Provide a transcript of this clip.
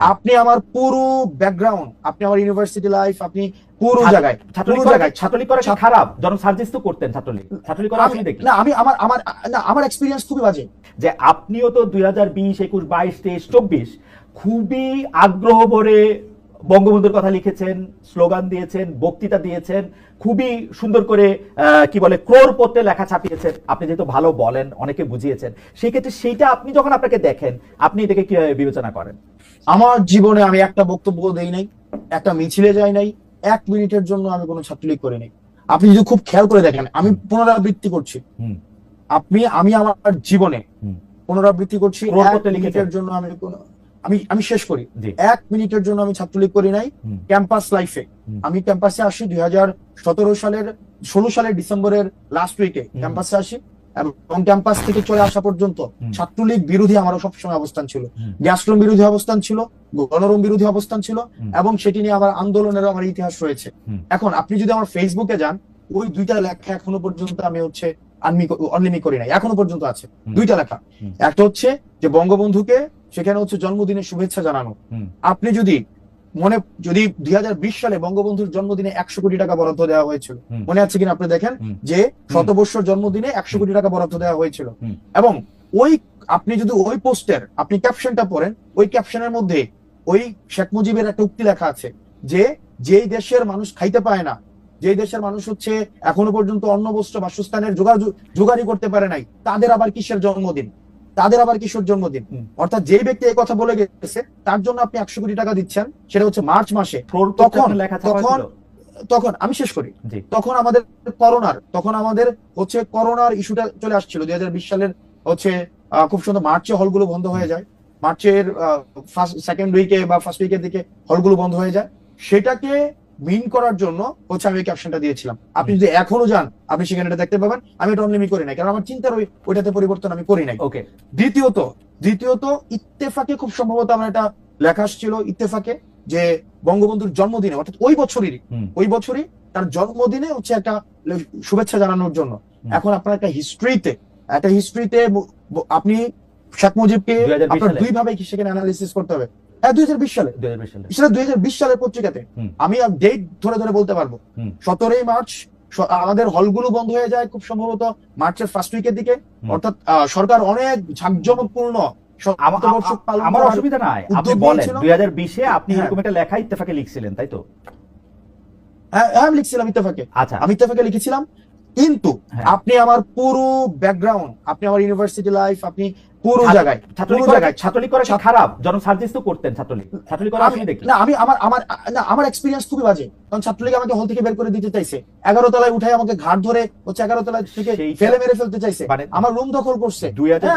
আপনি আমার পুরো ব্যাকগ্রাউন্ড আপনি আমার ইউনিভার্সিটি লাইফ আপনি পুরো জায়গায় পুরো করা জায়গায় ছাত্রলীগ করা খারাপ? যখন সার্ভিস তো করতেন ছাত্রলীগ। ছাত্রলীগ করা আপনি দেখলেন। দেখি না আমি আমার আমার না আমার এক্সপেরিয়েন্স খুবই বাজে। যে আপনিও তো দুই হাজার বিশ একুশ বাইশ তেইশ চব্বিশ খুবই আগ্রহ ভরে বঙ্গবন্ধুর কথা লিখেছেন স্লোগান দিয়েছেন বক্তৃতা দিয়েছেন খুবই সুন্দর করে কি বলে ক্রোর পত্রে লেখা ছাপিয়েছেন। আপনি যেহেতু ভালো বলেন অনেকে বুঝিয়েছেন। সেই ক্ষেত্রে সেইটা আপনি যখন আপনাকে দেখেন আপনি এটাকে কীভাবে বিবেচনা করেন? আমার জীবনে আমি একটা বক্তব্য দেই নাই একটা মিছিলে যাই নাই এক মিনিটের জন্য আমি কোনো ছাত্রলীগ করি নাই। আপনি যদি খুব খেয়াল করে দেখেন আমি পুনরাবৃত্তি করছি। আপনি আমি আমার জীবনে। পুনরাবৃত্তি করছি এক মিনিটের জন্য আমি কোনো আমি আমি শেষ করি। এক মিনিটের জন্য আমি ছাত্রলীগ করি নাই ক্যাম্পাস লাইফে। আমি ক্যাম্পাসে আসি দুই হাজার সতেরো সালের ষোলো সালের ডিসেম্বরের লাস্ট উইকে ক্যাম্পাসে আসি এবং ক্যাম্পাস থেকে চলে আসা পর্যন্ত ছাত্রলীগ বিরোধী আমারও সবসময় অবস্থান ছিল। হুম। গ্যাস্ট্রোম বিরোধী অবস্থান ছিল গণরম বিরোধী অবস্থান ছিল এবং সেটি নিয়ে আমার আন্দোলনের আমার ইতিহাস রয়েছে। এখন আপনি যদি আমার ফেসবুকে যান ওই দুইটা লেখা এখনও পর্যন্ত আমি হচ্ছে অনলিমি করি নাই এখনও পর্যন্ত আছে। দুইটা লেখা। একটা হচ্ছে যে বঙ্গবন্ধুকে সেখানে হচ্ছে জন্মদিনের শুভেচ্ছা জানানো। আপনি যদি মনে যদি দুই হাজার বিশ সালে বঙ্গবন্ধুর জন্মদিনে একশো কোটি টাকা বরাদ্দ দেওয়া হয়েছিল মনে আছে কিনা আপনি দেখেন? যে শতবর্ষর জন্মদিনে একশো কোটি টাকা বরাদ্দ দেওয়া হয়েছিল। এবং ওই আপনি যদি ওই পোস্টের আপনি ক্যাপশনটা পড়েন ওই ক্যাপশনের মধ্যে ওই শেখ মুজিবের একটা উক্তি লেখা আছে যে যেই দেশের মানুষ খাইতে পায় না যেই দেশের মানুষ হচ্ছে এখনও পর্যন্ত অন্ন বস্ত্র বাসস্থানের জোগাড় জোগাড়ি করতে পারে নাই তাদের আবার কিসের জন্মদিন? তাদের আবার কিশোর জন্মদিন। অর্থাৎ যেই ব্যক্তি এই কথা বলে গেছে তার জন্য আপনি একশো কোটি টাকা দিচ্ছেন সেটা হচ্ছে মার্চ মাসে। তখন- তখন- তখন আমি শেষ করি। তখন আমাদের করোনার তখন আমাদের হচ্ছে করোনার ইস্যুটা চলে আসছিল। দুই হাজার বিশ সালের হচ্ছে আহ, খুব সুন্দর মার্চে হলগুলো বন্ধ হয়ে যায়। মার্চের ফার্স্ট সেকেন্ড উইকে বা ফার্স্ট উইকের দিকে হলগুলো বন্ধ হয়ে যায়। সেটাকে মিন করার জন্য হচ্ছে আমি ক্যাপশনটা দিয়েছিলাম। আপনি যদি এখনও যান আপনি সেখানে এটা দেখতে পাবেন। আমি এটা অনলিমি করি নাই কারণ আমার চিন্তার ওই ওইটাতে পরিবর্তন আমি করি নাই। ওকে দ্বিতীয়ত দ্বিতীয়ত ইত্তেফাকে খুব সম্ভবত আমার একটা লেখা আসছিল ইত্তেফাকে যে বঙ্গবন্ধুর জন্মদিনে অর্থাৎ ওই বছরই ওই বছরই তার জন্মদিনে হচ্ছে একটা শুভেচ্ছা জানানোর জন্য। এখন আপনার একটা হিস্ট্রিতে একটা হিস্ট্রিতে আপনি শেখ মুজিবকে 2020 আপনার দুই ভাবে সেখানে অ্যানালিসিস করতে হবে? দুই হাজার বিশ সালে। দুই হাজার বিশ সালে। সেটা দুই হাজার বিশ সালের পত্রিকাতে। আমি ডেট ধরে ধরে বলতে পারব। সতেরোই মার্চ আমাদের হলগুলো বন্ধ হয়ে যায় খুব সম্ভবত মার্চের ফার্স্ট উইকের দিকে। অর্থাৎ সরকার অনেক ঝাঁকজমকপূর্ণ আমার অসুবিধা নাই। আপনি বলেন দুই হাজার বিশে আপনি হ্যাঁ। এরকম একটা লেখা ইত্তেফাকে লিখছিলেন তাই তো? হ্যাঁ হ্যাঁ, আমি লিখছিলাম ইত্তেফাকে। আচ্ছা। আমি ইত্তেফাকে লিখেছিলাম। কিন্তু হ্যাঁ। আপনি আমার পুরো ব্যাকগ্রাউন্ড আপনি আমার ইউনিভার্সিটি লাইফ আপনি পুরো জায়গায় পুরো জায়গায়। করা কি খারাপ? যখন সার্ভিস তো করতেন ছাত্রলীগ। করা আমি আমি দেখি না আমি আমার আমার না আমার এক্সপিরিয়েন্স খুবই বাজে। কারণ ছাত্রলীগ আমাকে হল থেকে বের করে দিতে চাইছে। এগারো তলায় উঠে আমাকে ঘাট ধরে হচ্ছে এগারো তলায় থেকে ফেলে মেরে ফেলতে চাইছে। মানে আমার রুম দখল করছে। দুই হাজার